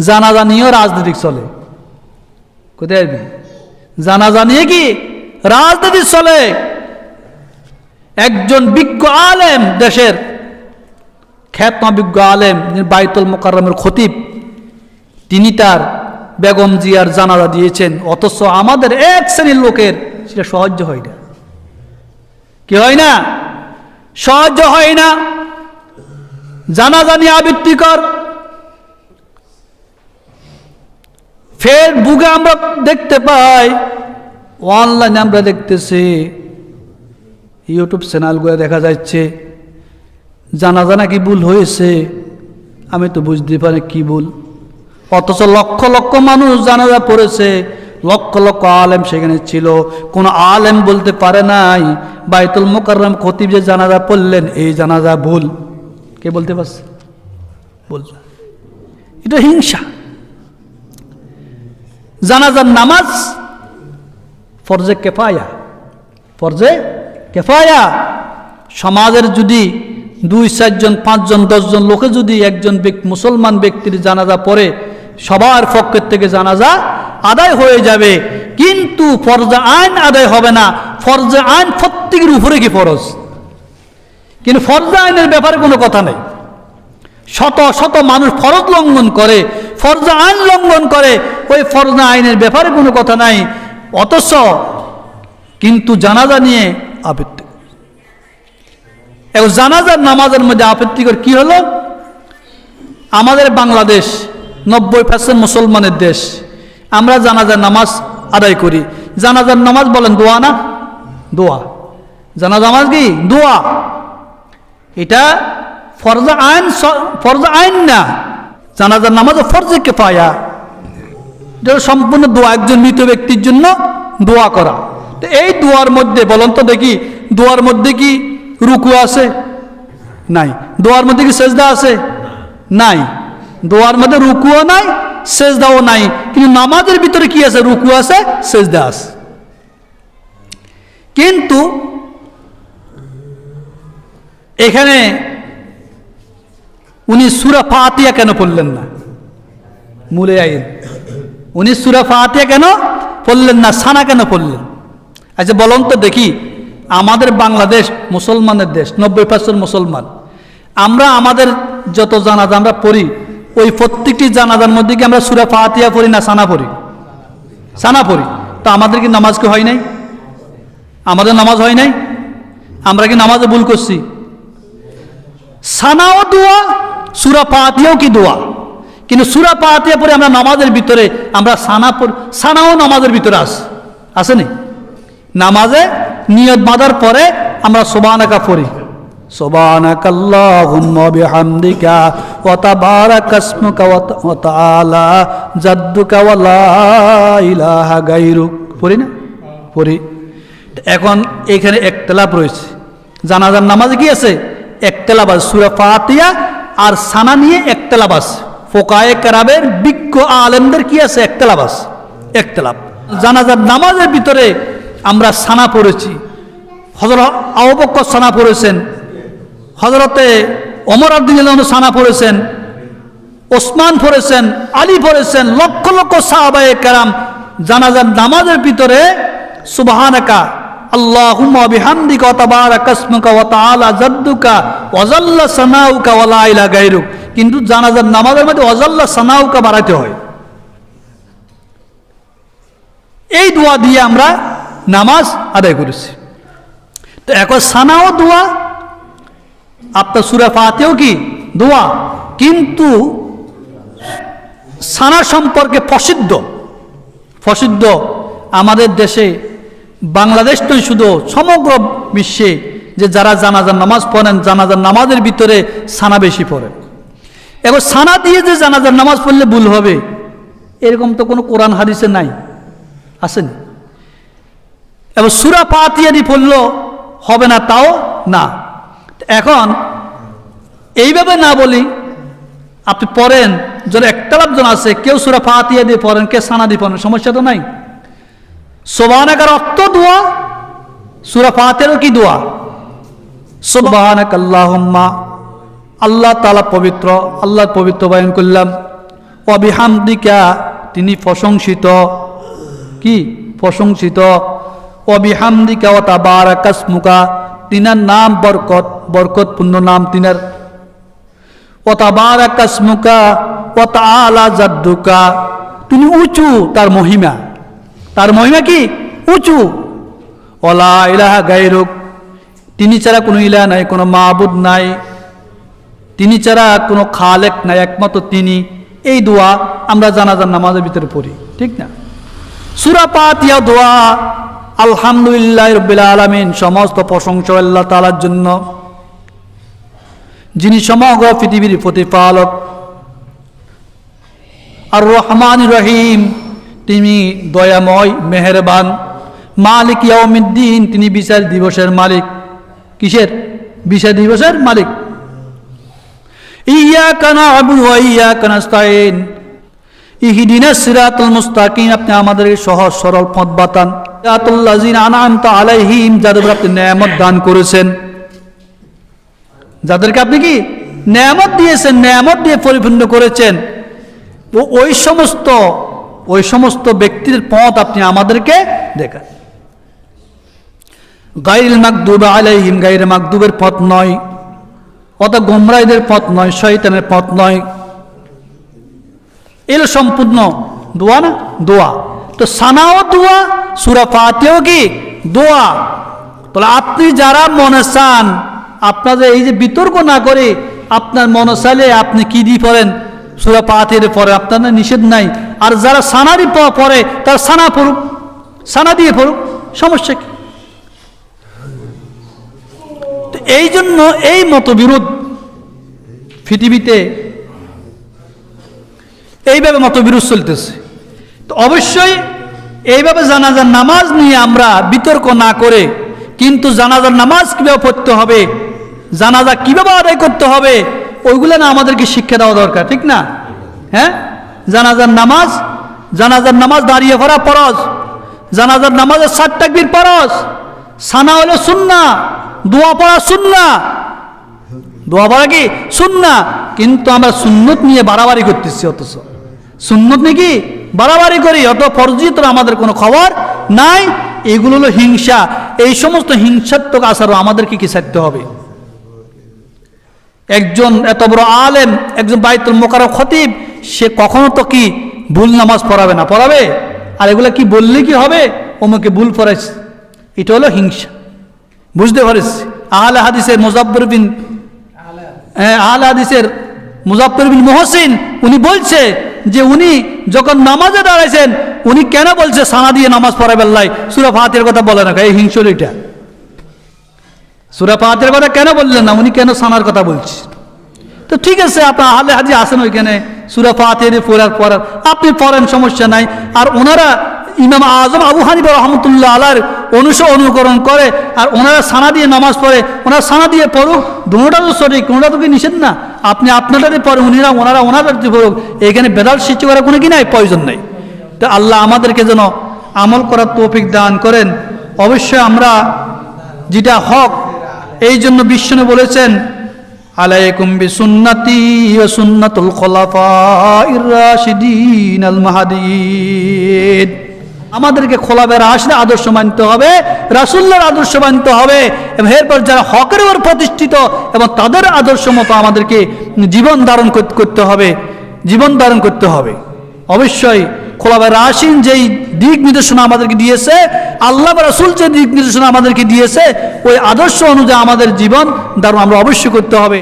জানাজা নিয়েও রাজনীতি চলে। কোথায় আসবি জানাজা নিয়ে কি রাজনীতি চলে? একজন বিজ্ঞ আলেম দেশের খ্যাতমা বিজ্ঞ আলেম বাইতুল মোকাররমের খতিব, তিনি তার বেগম জিয়ার জানাজা দিয়েছেন। অথচ আমাদের এক শ্রেণির লোকের সেটা সহ্য হয় না। কি হয় না? সহ্য হয় না। জানাজা নিয়ে আবৃত্তিকর ফেসবুকে আমরা দেখতে পাই অনলাইনে আমরা দেখতেছি ইউটিউব চ্যানেলগুলো দেখা যাচ্ছে জানাজা নাকি ভুল হয়েছে, আমি তো বুঝতে পারি কি ভুল। অথচ লক্ষ লক্ষ মানুষ জানাজা পড়েছে, লক্ষ লক্ষ আলেম সেখানে ছিল, কোনো আলেম বলতে পারে নাই, বাইতুল মোকাররম খতিব যে জানাজা পড়লেন, এই জানাজা ভুল। কে বলতে পারছে? বল এটা হিংসা। জানাজার নামাজ ফরজে কেফায়া। ফরজে কেফায়া। সমাজের যদি দুই, চারজন, পাঁচজন, দশজন লোকে যদি একজন মুসলমান ব্যক্তির জানাজা পড়ে, সবার পক্ষের থেকে জানাজা আদায় হয়ে যাবে। কিন্তু ফরজা আইন আদায় হবে না। ফরজা আইন প্রত্যেকের উপরে কি ফরজ? কিন্তু ফরজা আইনের ব্যাপারে কোনো কথা নেই। শত শত মানুষ ফরজ লঙ্ঘন করে, ফরজা আইন লঙ্ঘন করে, ওই ফরজা আইনের ব্যাপারে কোনো কথা নাই। অথচ কিন্তু জানাজা নিয়ে আপত্তি। এবং জানাজার নামাজের মধ্যে আপত্তিকর কি হলো? আমাদের বাংলাদেশ নব্বই পার্সেন্ট মুসলমানের দেশ। আমরা জানাজার নামাজ আদায় করি। জানাজার নামাজ বলেন দোয়া না? দোয়া। জানাজা নামাজ কি? দোয়া। এটা ফরজা আইন ফরজা আইন না। জানাজার নামাজ ফরজে কে পায়া এটা সম্পূর্ণ দোয়া, একজন মৃত ব্যক্তির জন্য দোয়া করা। তো এই দোয়ার মধ্যে, বলুন তো দেখি, দোয়ার মধ্যে কি রুকু আছে? নাই। দোয়ার মধ্যে কি সেজদা আছে? নাই। দোয়ার মধ্যে রুকুও নাই, সেজদাও নাই। কিন্তু নামাজের ভিতরে কি আছে? রুকু আছে, সেজদা আছে। কিন্তু এখানে উনি সুরা ফাতিয়া কেন পড়লেন না? মূলে আইন। উনি সুরা ফাতিয়া কেন পড়লেন না? সানা কেন পড়লেন? আচ্ছা বলুন তো দেখি, আমাদের বাংলাদেশ মুসলমানের দেশ, নব্বই পার্সেন্ট মুসলমান। আমরা আমাদের যত জানাজা আমরা পড়ি, ওই প্রত্যেকটি জানাজার মধ্যে কি আমরা সুরা ফাতিয়া পড়ি না সানা পড়ি? সানা পড়ি। তো আমাদের কি নামাজ কি হয় নাই? আমাদের নামাজ হয় নাই? আমরা কি নামাজে ভুল করছি? সানাও দোয়া সুরা পাতিয়াও কি দোয়া কিন্তু সুরা পাতিয়া পরে আমরা নামাজের ভিতরে আমরা সানা পড় সানাও নামাজের ভিতরে আস আসেনি নামাজে নিয়ত বাঁধার পরে আমরা সোবানাকা পড়ি سبحانك اللهم وبحمدك وتبارك اسمك وت- وتعالى جدك ولا إله غيرك পড়ি না পড়ি এখন এখানে একতলাপ রয়েছে জানাজার নামাজে কি আছে একতলাপ আছে সুরা ফাতিয়া আর সানা নিয়ে একতলাবাস। ফোকায়ে কারাবের বিজ্ঞ আলেমদের কি আছে? একতলাবাস। একতলাপ জানাজার নামাজের ভিতরে আমরা সানা পড়েছি। হজরত আবক্ক সানা পড়েছেন। হজরতে অমর আব্দিন সানা পড়েছেন। ওসমান পড়েছেন। আলী পড়েছেন। লক্ষ লক্ষ সাহাবায়ে কেরাম জানাজার নামাজের ভিতরে সুবহানাকা আল্লাহুম্মা বিহামদিকা জাদ্দুকা কিন্তু জানাজার নামাজের মধ্যে ওয়াজাল্লা সানাউকা বাড়াতে হয়। এই দোয়া দিয়ে আমরা নামাজ আদায় করেছি। তো এখন সানাও দোয়া, আপনার সুরা ফাতেও কি? দোয়া। কিন্তু সানা সম্পর্কে প্রসিদ্ধ প্রসিদ্ধ আমাদের দেশে বাংলাদেশ নয়, শুধু সমগ্র বিশ্বে যে যারা জানাজার নামাজ পড়েন, জানাজার নামাজের ভিতরে সানা বেশি পড়ে। এবার সানা দিয়ে যে জানাজার নামাজ পড়লে ভুল হবে, এরকম তো কোনো কোরআন হাদিসে নাই, আসেনি। এবার সুরা পাতিয়াদি পড়লেও হবে না তাও না। এখন এইভাবে না বলি, আপনি পড়েন, যদি একটা লাভজন আছে, কেউ সুরা ফাতিয়া দিয়ে পড়েন কে সানা দিয়ে পড়েন, সমস্যা তো নাই। সোবানাকার অর্থ দোয়া, সুরা ফাতেরও কি দোয়া? সোবাহানাক আল্লাহম্মা আল্লাহ তালা পবিত্র, আল্লাহ পবিত্র বায়ন করলাম। অবিহামদিকা তিনি প্রশংসিত। কি? প্রশংসিত। অবিহামদিকা ও তাবারাকাসমুকা, তিনার নাম বরকত, বরকতপূর্ণ নাম তিনার। ও তাবারাকাসমুকা ও তাআলা জাদ্দুকা, তিনি উঁচু তার মহিমা। তার মহিমা কি? উঁচু। ওলা ইলাহা গায়রুক। তিনি ছাড়া কোনো ইলাহ নাই, কোনো মাহবুদ নাই। তিনি ছাড়া কোনো খালেক নাই, একমাত্র তিনি। এই দোয়া আমরা জানাজার নামাজের ভিতরে পড়ি, ঠিক না? সুরা পাতিয়া দোয়া, আলহামদুলিল্লাহ রবিল আলমিন, সমস্ত প্রশংসা আল্লাহ তালার জন্য। যিনি সমগ্র পৃথিবীর প্রতিপালক। আর রহমান রহিম। তিনি দয়াময়, মেহেরবান। মালিক ইয়াউমিদ্দিন, তিনি বিচার দিবসের মালিক। কিসের? বিচার দিবসের মালিক। ইয়াকা না'বুদু ওয়া ইয়াকা নাস্তাইন ইহদিনাস সিরাতাল মুস্তাকিম, আপনি আমাদের সহজ, সরল পথ বাতান। সিরাতাল লাযিনা আনআমতা আলাইহিম, যাদের আপনি নেয়ামত দান করেছেন। যাদেরকে আপনি কি নেয়ামত দিয়েছেন, নেয়ামত দিয়ে পরিপূর্ণ করেছেন? ওই সমস্ত ওই সমস্ত ব্যক্তির পথ আপনি আমাদেরকে দেখান। গাইল মাকদুব আলাইহিম গাইর মাকদুবের পথ নয়। অত গোমরাইদের পথ নয়, শয়তানের পথ নয়। এলো সম্পূর্ণ দোয়া না? দোয়া। তো সানাও দোয়া, সুরা ফাতেও কি? দোয়া। তাহলে আপনি যারা মনে চান আপনাদের এই যে বিতর্ক না করে আপনার মনে চাইলে আপনি কি দিয়ে পড়েন? সুরা পাতের পরে আপনার নিষেধ নাই। আর যারা সানারি প- পড়ে তারা সানা পড়ুক, সানা দিয়ে পড়ুক, সমস্যা কি? এই জন্য এই মতবিরোধ পৃথিবীতে এইভাবে মতবিরোধ চলতেছে। তো অবশ্যই এইভাবে জানাজার নামাজ নিয়ে আমরা বিতর্ক না করে কিন্তু জানাজার নামাজ কীভাবে পড়তে হবে, জানাজা কীভাবে আদায় করতে হবে, ওইগুলো না আমাদেরকে শিক্ষা দেওয়া দরকার, ঠিক না? হ্যাঁ? জানাজার নামাজ জানাজার নামাজ দাঁড়িয়ে পড়া পরজ জানাজার নামাজের সাত টাকবির পরজ সানা হলো সুন্না, দোয়া পড়া সুন্না। দোয়া পড়া কি? সুন্না। কিন্তু আমরা সুন্নত নিয়ে বাড়াবাড়ি করতেছি অথচ। সুন্নত নিয়ে কি? বাড়াবাড়ি করি, অত ফরজিত আমাদের কোনো খবর নাই। এগুলো হলো হিংসা। এই সমস্ত হিংসাত্মক আচারও আমাদেরকে কি ছাড়তে হবে? একজন এত বড় আলেম, একজন বাইতুল মোকার খতিব সে কখনো তো কি ভুল নামাজ পড়াবে না? পড়াবে? আর এগুলো কি বললে কি হবে? ওমকে ভুল পড়াইছে। এটা হলো হিংসা। বুঝতে পারিস? আহলে হাদিসের মুজাব্বর বিন হ্যাঁ, আহলে হাদিসের মুজাফর বিন মহসিন উনি বলছে যে উনি যখন নামাজে দাঁড়াইছেন উনি কেন বলছে সানা দিয়ে নামাজ পড়াবেন লাই সুরা ফাতের কথা বলে না। এই হিংসর এটা। সুরা ফাতের কথা কেন বললেন না? উনি কেন সানার কথা বলছে? তো ঠিক আছে আপনার আহলে হাজি আসেন ওইখানে, সুরা ফাতের পড়ার পড়ার আপনি পড়েন, সমস্যা নাই। আর ওনারা ইমাম আজম আবু হানিফা রহমতুল্লাহ আলার অনুস, অনুকরণ করে, আর ওনারা সানা দিয়ে নামাজ পড়ে। ওনারা সানা দিয়ে পড়ুক, দুটা তো সঠিক, কোনোটা তো কি নিষেধ না? আপনি আপনাদের পরে উনিরা, ওনারা দিয়ে পড়ুক। এখানে বেদাল সৃষ্টি করার কোনো কি নাই? প্রয়োজন নেই। তো আল্লাহ আমাদেরকে যেন আমল করার তৌফিক দান করেন। অবশ্যই আমরা যেটা হক, এই জন্য বিষ্ণু বলেছেন আলাইকুম বিসুন্নতি ওয়া সুন্নাতুল খুলাফাইর রাশিদিন আল মাহদিন। আমাদেরকে আসলে আদর্শ মানতে হবে রাসুল্লাহর আদর্শ মানতে হবে, এবং এরপর যারা হকের উপর প্রতিষ্ঠিত এবং তাদের আদর্শ মতো আমাদেরকে জীবন ধারণ করতে হবে, জীবন ধারণ করতে হবে। অবশ্যই খোলাফের রাসিন যেই দিক নির্দেশনা আমাদেরকে দিয়েছে, আল্লাহ রাসুল যে দিক নির্দেশনা আমাদেরকে দিয়েছে, ওই আদর্শ অনুযায়ী আমাদের জীবন ধারণ আমরা অবশ্যই করতে হবে।